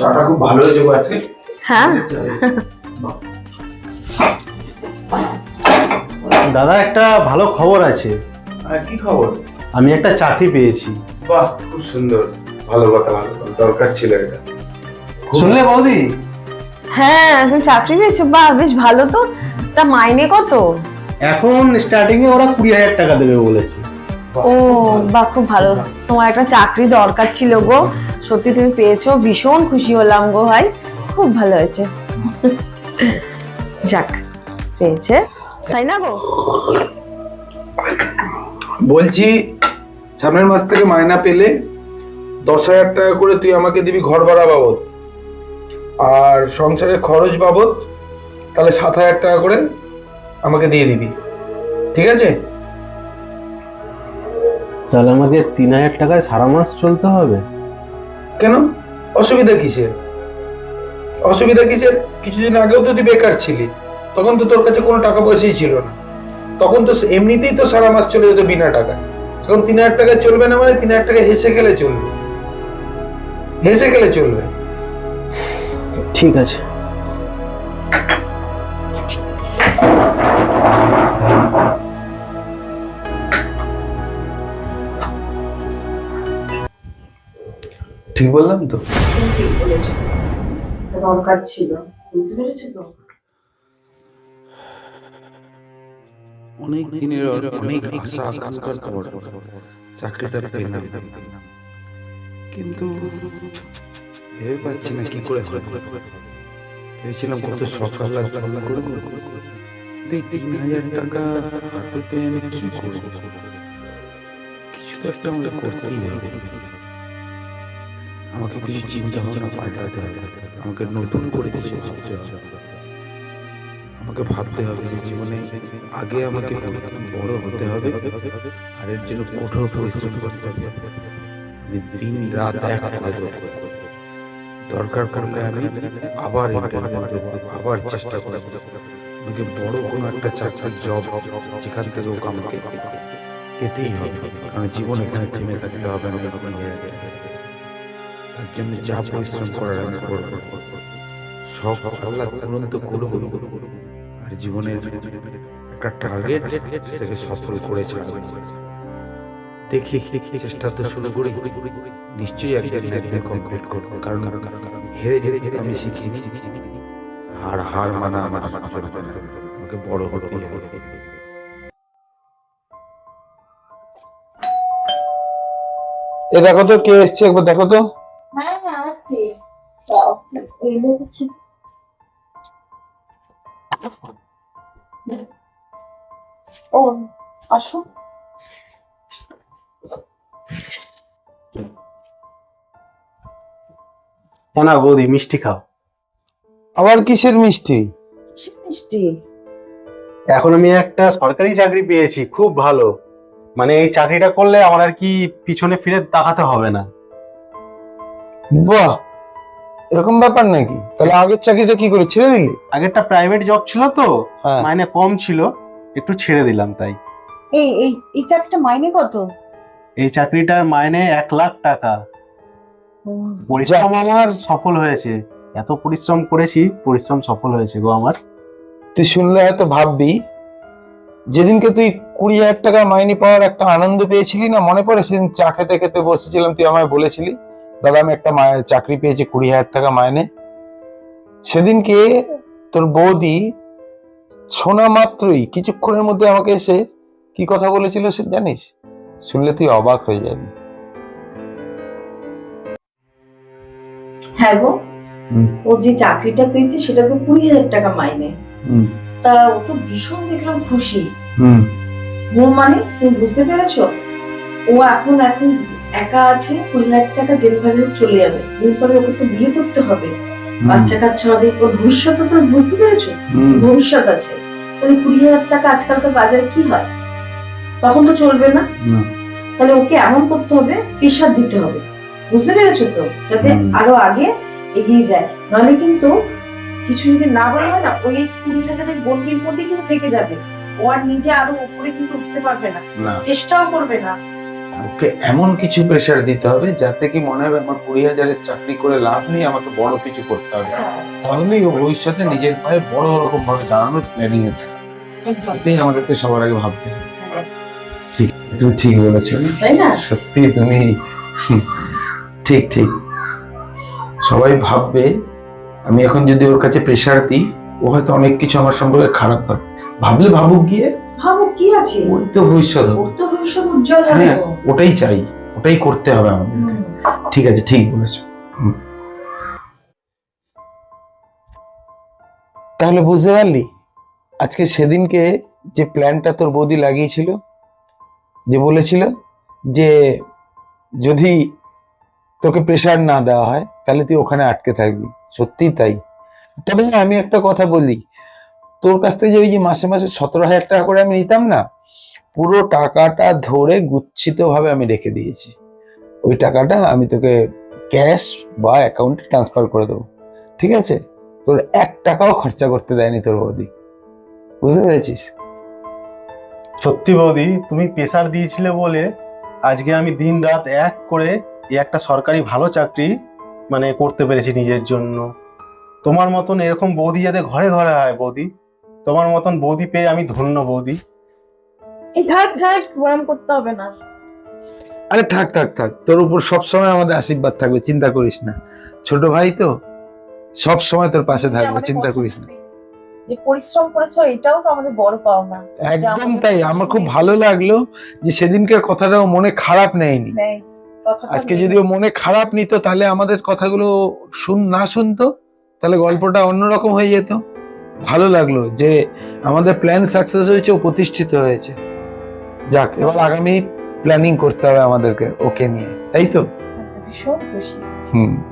চাটা খুব ভালো হয়েছে গো আজকে। হ্যাঁ। দাদা একটা ভালো খবর আছে। কি খবর? আমি একটা চাকরি পেয়েছি। বাহ খুব সুন্দর। ভালো কথা ভালো দরকার ছিল এটা। শুনলে বৌদি? হ্যাঁ তুমি চাকরি পেয়েছ। বাহ বেশ ভালো তো। তা মাইনে কত? এখন স্টার্টিং এ ওরা কুড়ি হাজার টাকা দেবে বলেছে। ও বাহ খুব ভালো। তোমার একটা চাকরি দরকার ছিল গো। সত্যি তুমি পেয়েছ ভীষণ খুশি হলাম গো ভাই। খুব ভালো হয়েছে। যাক পেয়েছে। তাই না গো? বলছি সামনের মাস থেকে মায়না পেলে দশ হাজার টাকা করে তুই আমাকে দিবি ঘর ভাড়া বাবদ। আর সংসারের খরচ বাবদ তাহলে সাত হাজার টাকা করে আমাকে দিয়ে দিবি। ঠিক আছে? তাহলে আমাকে তিন হাজার টাকায় সারা মাস চলতে হবে? কেন? অসুবিধা কিসের? অসুবিধা কিসের? কিছুদিন আগেও তো তুই বেকার ছিলি। তখন তো তোর কাছে কোনো টাকা পয়সাই ছিল না। তখন তো এমনিতেই তো সারা মাস চলে যেত বিনা টাকা এখন তিন হাজার টাকা চলবে না মানে তিন হাজার টাকা হেসে খেলে চলবে। হেসে খেলে চলবে। ঠিক আছে। ঠিক বললাম তো? ঠিক বলেছ। দরকার ছিল। বুঝতে পেরেছ তো? অনেক দিনের অনেক আশা আকাঙ্ক্ষার পর চাকরিটা পেলাম। কিন্তু ভেবে পাচ্ছি না কি করে ভেবেছিলাম কত সকাল আর করে এই তিন হাজার টাকা হাতে পেয়ে আমি কি করব? কিছু তো একটা আমাকে করতেই হবে। আমাকে কিছু চিন্তা ভাবনা পাল্টাতে হবে আমাকে নতুন করে কিছু ভাবতে হবে। আমাকে ভাবতে হবে যে জীবনে আগে আমাকে বড় হতে হবে আর এর জন্য কঠোর পরিশ্রম করতে হবে। দিন রাত এক করে দরকার পড়লে আমি আবার আবার চেষ্টা করব। আমাকে বড় কোনো একটা চাকরির জব যেখান থেকে ওকে আমাকে পেতেই হবে। কারণ জীবন এখানে থেমে থাকলে হবে না। জন্য যা পরিশ্রম করার আমি সব পূরণ তো আর জীবনের একটা টার্গেট সেটাকে সফল করে দেখি চেষ্টা তো শুরু করি। নিশ্চয়ই একদিন একদিন কমপ্লিট কারণ হেরে যেতে আমি শিখি হার হার মানা আমার আমাকে বড় হতেই হবে। এ দেখো তো, কে এসছে? একবার দেখো তো। ও আসো না বৌদি মিষ্টি খাও। আবার কিসের মিষ্টি? মিষ্টি? এখন আমি একটা সরকারি চাকরি পেয়েছি খুব ভালো। মানে এই চাকরিটা করলে আমার আর কি পিছনে ফিরে তাকাতে হবে না। বাহ! এরকম ব্যাপার নাকি? তাহলে আগের চাকরিটা কি করে ছেড়ে দিলি? আগেরটা প্রাইভেট জব ছিল তো হ্যাঁ। মাইনে কম ছিল একটু ছেড়ে দিলাম তাই। এই এই এই চাকরিটা মাইনে কত? এই চাকরিটার মাইনে এক লাখ টাকা। পরিশ্রম আমার সফল হয়েছে। এত পরিশ্রম করেছি পরিশ্রম সফল হয়েছে গো আমার। তুই শুনলে হয়তো ভাববি যেদিনকে তুই কুড়ি হাজার টাকা মাইনে পাওয়ার একটা আনন্দ পেয়েছিলি না মনে পড়ে? সেদিন চা খেতে খেতে বসেছিলাম তুই আমায় বলেছিলি। দাদা আমি একটা চাকরি পেয়েছি কুড়ি হাজার টাকা মাইনে। সেদিনকে তোর বৌদি শোনা মাত্রই কিছুক্ষণের মধ্যে আমাকে এসে কি কথা বলেছিল সে জানিস? শুনলে তুই অবাক হয়ে যাবি। হ্যাঁ গো ও যে চাকরিটা পেয়েছে সেটা তো কুড়ি হাজার টাকা মাইনে। তা ও তো ভীষণ দেখলাম খুশি। হুম। মানে তুমি বুঝতে পেরেছ? ও এখন এখন একা আছে কুড়ি হাজার টাকা যেভাবে চলে যাবে এরপরে ওকে তো বিয়ে করতে হবে। বাচ্চা কাচ্চা হবে ওর ভবিষ্যৎ তো বুঝতে পেরেছ? ভবিষ্যৎ আছে। তাহলে কুড়ি হাজার টাকা আজকালকার বাজারে কি হয়? তখন তো চলবে না। তাহলে ওকে এমন করতে হবে প্রেশার দিতে হবে। বুঝতে পেরেছ তো? যাতে আরও আগে এগিয়ে যায়। নাহলে কিন্তু কিছু যদি না বলা হয় না ওই কুড়ি হাজারের গন্ডির মধ্যে কিন্তু থেকে যাবে। ও আর নিজে আরও উপরে কিন্তু উঠতে পারবে না। চেষ্টাও করবে না। ওকে এমন কিছু প্রেশার দিতে হবে যাতে কি মনে হবে আমার কুড়ি হাজারের চাকরি করে লাভ নেই আমাকে বড় কিছু করতে হবে। তাহলেই ও ভবিষ্যতে নিজের পায়ে বড় রকম ভাবে দাঁড়ানোর প্ল্যানিং এটাই আমাদেরকে সবার আগে ভাবতে হবে। ঠিক তুমি ঠিক বলেছ সত্যি তুমি ঠিক ঠিক। সবাই ভাববে আমি এখন যদি ওর কাছে প্রেশার দিই ও হয়তো অনেক কিছু আমার সম্পর্কে খারাপ ভাবে ভাবলে ভাবুক গিয়ে ভাবো কি আছে? ওই তো ভবিষ্যৎ হবে। ওর তো ভবিষ্যৎ উজ্জ্বল হবে। হ্যাঁ ওটাই চাই। ওটাই করতে হবে আমাদের ঠিক আছে ঠিক বলেছ। হুম। তাহলে বুঝতে পারলি? আজকে সেদিনকে যে প্ল্যানটা তোর বৌদি লাগিয়েছিল যে বলেছিল যে যদি তোকে প্রেশার না দেওয়া হয় তাহলে তুই ওখানে আটকে থাকবি। সত্যি তাই। তবে আমি একটা কথা বলি তোর কাছ থেকে ওই যে মাসে মাসে সতেরো হাজার টাকা করে আমি নিতাম না, পুরো টাকাটা ধরে গুচ্ছিত ভাবে আমি রেখে দিয়েছি। ওই টাকাটা আমি তোকে ক্যাশ বা অ্যাকাউন্টে ট্রান্সফার করে দেবো। ঠিক আছে? তোর এক টাকাও খরচা করতে দেয়নি তোর বৌদি। বুঝতে পেরেছিস? সত্যি বৌদি, তুমি প্রেশার দিয়েছিলে বলে আজকে আমি দিন রাত এক করে এই একটা সরকারি ভালো চাকরি মানে করতে পেরেছি নিজের জন্য। তোমার মতন এরকম বৌদি যাতে ঘরে ঘরে হয় বৌদি। তোমার মতন বৌদি পেয়ে আমি ধন্য বৌদি। থাক থাক ব্যায়াম করতে হবে না। আরে থাক থাক থাক তোর উপর সবসময় আমাদের আশীর্বাদ থাকবে চিন্তা করিস না। ছোট ভাই তো সব সময় তোর পাশে থাকবে চিন্তা করিস না। যে পরিশ্রম করেছ এটাও তো আমাদের বড় পাওনা। একদম তাই আমার খুব ভালো লাগল যে সেদিনকার কথাটা ও মনে খারাপ নেয়নি। আজকে নেই। যদি ও মনে খারাপ নিত তাহলে আমাদের কথাগুলো শুন না শুনতো তাহলে গল্পটা অন্যরকম হয়ে যেত। ভালো লাগল যে আমাদের প্ল্যান সাকসেস হয়েছে ও প্রতিষ্ঠিত হয়েছে। যাক এবার আগামী প্ল্যানিং করতে হবে আমাদেরকে ওকে নিয়ে। তাই তো? ভীষণ খুশি। হুম।